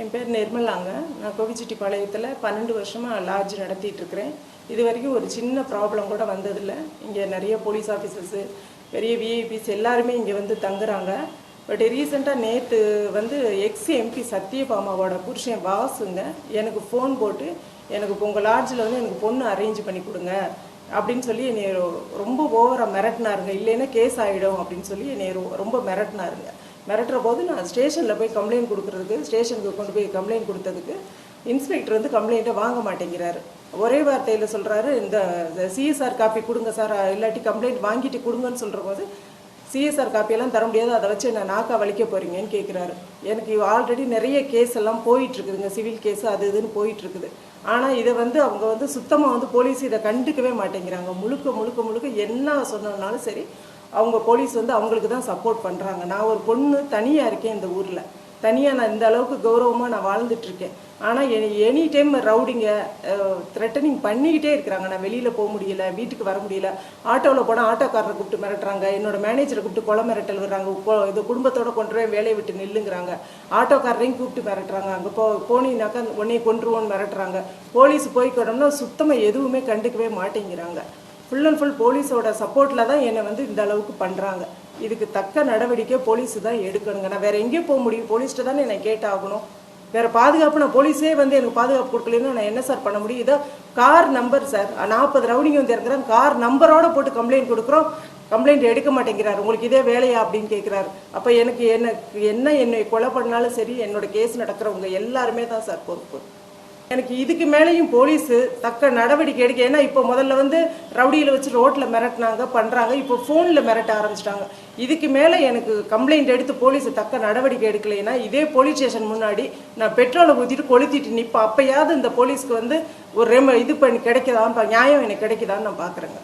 என் பேர் நிர்மலாங்க. நான் கோவிச்செட்டிப்பாளையத்தில் பன்னெண்டு வருஷமாக லாட்ஜ் நடத்திட்டுருக்கிறேன். இது வரைக்கும் ஒரு சின்ன ப்ராப்ளம் கூட வந்ததில்லை. இங்கே நிறைய போலீஸ் ஆஃபீஸர்ஸு பெரிய விஐபிஸ் எல்லாருமே இங்கே வந்து தங்குறாங்க. பட் ரீசெண்டாக நேற்று வந்து எக்ஸ் எம்பி சத்யபாமாவோட புருஷன் வாசுங்க எனக்கு ஃபோன் போட்டு எனக்கு இப்போ உங்கள் லாட்ஜில் வந்து எனக்கு பொண்ணு அரேஞ்ச் பண்ணி கொடுங்க. அப்படின்னு சொல்லி என்னை ரொம்ப ஓவராக மிரட்டினாருங்க. இல்லைன்னா கேஸ் ஆகிடும் அப்படின்னு சொல்லி என்னை ரொம்ப மிரட்டினாருங்க. மிரட்டுற போது நான் ஸ்டேஷனில் போய் கம்ப்ளைண்ட் கொடுக்குறதுக்கு ஸ்டேஷனுக்கு கொண்டு போய் கம்ப்ளைண்ட் கொடுத்ததுக்கு இன்ஸ்பெக்டர் வந்து கம்ப்ளைண்ட்டை வாங்க மாட்டேங்கிறாரு. ஒரே வார்த்தையில் சொல்கிறாரு இந்த சிஎஸ்ஆர் காப்பி கொடுங்க சார் இல்லாட்டி கம்ப்ளைண்ட் வாங்கிட்டு கொடுங்கன்னு சொல்கிற போது சிஎஸ்ஆர் காப்பியெல்லாம் தர முடியாது அதை வச்சு என்ன நாக்கா வலிக்க போகிறீங்கன்னு கேட்குறாரு எனக்கு ஆல்ரெடி நிறைய கேஸ் எல்லாம் போயிட்டு இருக்குதுங்க சிவில் கேஸ் அது இதுன்னு போயிட்டுருக்குது. ஆனால் இதை வந்து அவங்க வந்து சுத்தமாக வந்து போலீஸ் இதை கண்டுக்கவே மாட்டேங்கிறாங்க. முழுக்க முழுக்க முழுக்க என்ன சொன்னதுனாலும் சரி அவங்க போலீஸ் வந்து அவங்களுக்கு தான் சப்போர்ட் பண்ணுறாங்க நான் ஒரு பொண்ணு தனியாக இருக்கேன் இந்த ஊரில். தனியாக நான் இந்த அளவுக்கு கௌரவமாக நான் வாழ்ந்துட்டுருக்கேன் ஆனால் எனி டைம் ரவுடிங்க த்ரெட்டனிங் பண்ணிக்கிட்டே இருக்கிறாங்க. நான் வெளியில் போக முடியல வீட்டுக்கு வர முடியல. ஆட்டோவில் போனால் ஆட்டோக்காரரை கூப்பிட்டு மிரட்டுறாங்க. என்னோட மேனேஜரை கூப்பிட்டு கொலை மிரட்டல் வர்றாங்க இது குடும்பத்தோட கொண்டு போய் வேலையை விட்டு நில்லுங்கிறாங்க. ஆட்டோக்காரரையும் கூப்பிட்டு மிரட்டுறாங்க. அங்கே போ போனீங்கனாக்கா உன்னையை கொண்டுருவோன்னு மிரட்டுறாங்க. போலீஸ் போய்க்கிறோம்னா சுத்தமாக எதுவுமே கண்டுக்கவே மாட்டேங்கிறாங்க. ஃபுல் அண்ட் ஃபுல் போலீஸோட சப்போர்ட்டில் தான் என்னை வந்து இந்த அளவுக்கு பண்ணுறாங்க இதுக்கு தக்க நடவடிக்கை போலீஸ் தான் எடுக்கணுங்க. நான் வேறு எங்கேயும் போக முடியும். போலீஸ்கிட்ட தானே என்னை கேட்டாகணும். வேறு பாதுகாப்பு நான் போலீஸே வந்து எனக்கு பாதுகாப்பு கொடுக்கலன்னு நான் என்ன சார் பண்ண முடியும்? இதோ கார் நம்பர் சார் நாற்பது ரவுடிங்க வந்து இறங்குறாங்க கார் நம்பரோட போட்டு கம்ப்ளைண்ட் கொடுக்குறோம். கம்ப்ளைண்ட் எடுக்க மாட்டேங்கிறார். உங்களுக்கு இதே வேலையா அப்படின்னு கேட்குறாரு அப்போ எனக்கு என்ன என்ன என்னை கொலை பண்ணாலும் சரி என்னோட கேஸ் நடக்கிறவங்க எல்லாருமே தான் சார் பொறுப்பு. எனக்கு இதுக்கு மேலேயும் போலீஸ் தக்க நடவடிக்கை எடுக்க ஏன்னா இப்போ முதல்ல வந்து ரவுடியில் வச்சு ரோட்டில் மிரட்டினாங்க பண்ணுறாங்க இப்போ ஃபோனில் மிரட்ட ஆரம்பிச்சிட்டாங்க. இதுக்கு மேலே எனக்கு கம்ப்ளைண்ட் எடுத்து போலீஸ் தக்க நடவடிக்கை எடுக்கலைன்னா இதே போலீஸ் ஸ்டேஷன் முன்னாடி நான் பெட்ரோலை ஊற்றிட்டு கொளுத்திட்டு நிற்பேன் அப்போயாவது இந்த போலீஸ்க்கு வந்து ஒரு ரெம இது பண்ணி கிடைக்குதான்னு நியாயம் எனக்கு கிடைக்குதான்னு நான் பார்க்குறேங்க